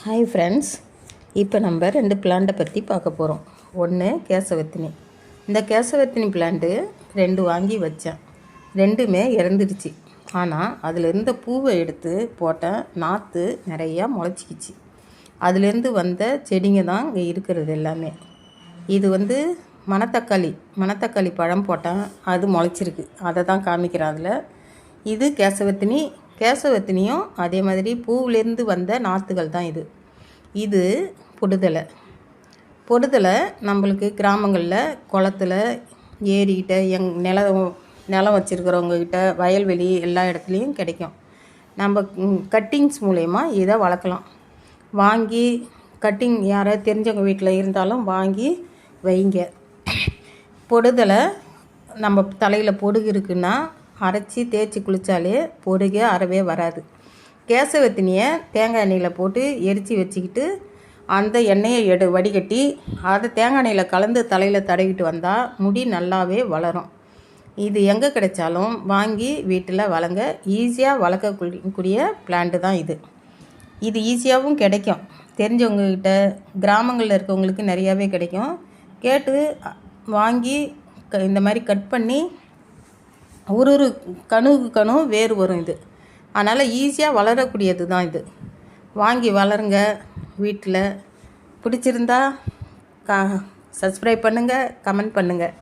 Hi friends இப்போ நம்ம ரெண்டு பிளான்ட்டை பற்றி பார்க்க போகிறோம் ஒன்று கேசவத்தினி. இந்த கேசவத்தினி பிளான்ட்டு ரெண்டு வாங்கி வச்சேன். ரெண்டுமே இறந்துடுச்சு. ஆனால் அதில் இருந்த பூவை எடுத்து போட்டேன் நாற்று நிறையா முளைச்சிக்கிச்சு. அதுலேருந்து வந்த செடிங்க தான் இங்கே இருக்கிறது எல்லாமே. இது வந்து மணத்தக்காளி மணத்தக்காளி பழம் போட்டேன். அது முளைச்சிருக்கு. அதை தான் காமிக்கிறேன் அதில். இது கேசவத்தினி கேசவத்தினியும் அதே மாதிரி பூவிலேருந்து வந்த நாற்றுகள் தான் இது. இது பொடுதலை. பொடுதலை நம்மளுக்கு கிராமங்களில் குளத்துல ஏரிக்கிட்ட எங் நிலம் நிலம் வச்சுருக்கிறவங்கக்கிட்ட வயல்வெளி எல்லா இடத்துலையும் கிடைக்கும். நம்ம கட்டிங்ஸ் மூலயமா இதை வளர்க்கலாம். வாங்கி கட்டிங் யாராவது தெரிஞ்சவங்க வீட்டில் இருந்தாலும் வாங்கி வைங்க. பொடுதலை நம்ம தலையில் பொடுகு இருக்குன்னா அரைச்சி தேய்ச்சி குளித்தாலே பொடுகே அறவே வராது. கேசவத்தினியை தேங்காய் எண்ணெயில் போட்டு எரித்து வச்சுக்கிட்டு அந்த எண்ணெயை எடு வடிகட்டி அதை தேங்காய் எண்ணெயில் கலந்து தலையில் தடவிட்டு வந்தால் முடி நல்லாவே வளரும். இது எங்கே கிடைச்சாலும் வாங்கி வீட்டில் வளங்க. ஈஸியாக வளர்க்கக்கூடிய பிளான்ட்டு தான் இது. இது ஈஸியாகவும் கிடைக்கும். தெரிஞ்சவங்கக்கிட்ட கிராமங்களில் இருக்கவங்களுக்கு நிறையாவே கிடைக்கும். கேட்டு வாங்கி க இந்த மாதிரி கட் பண்ணி ஒரு ஒரு கணுவுக்கு கணு வேறு வரும் இது. அதனால் ஈஸியாக வளரக்கூடியது தான் இது. வாங்கி வளருங்க வீட்டில். பிடிச்சிருந்தா க சப்ஸ்கிரைப் பண்ணுங்கள் கமெண்ட் பண்ணுங்கள்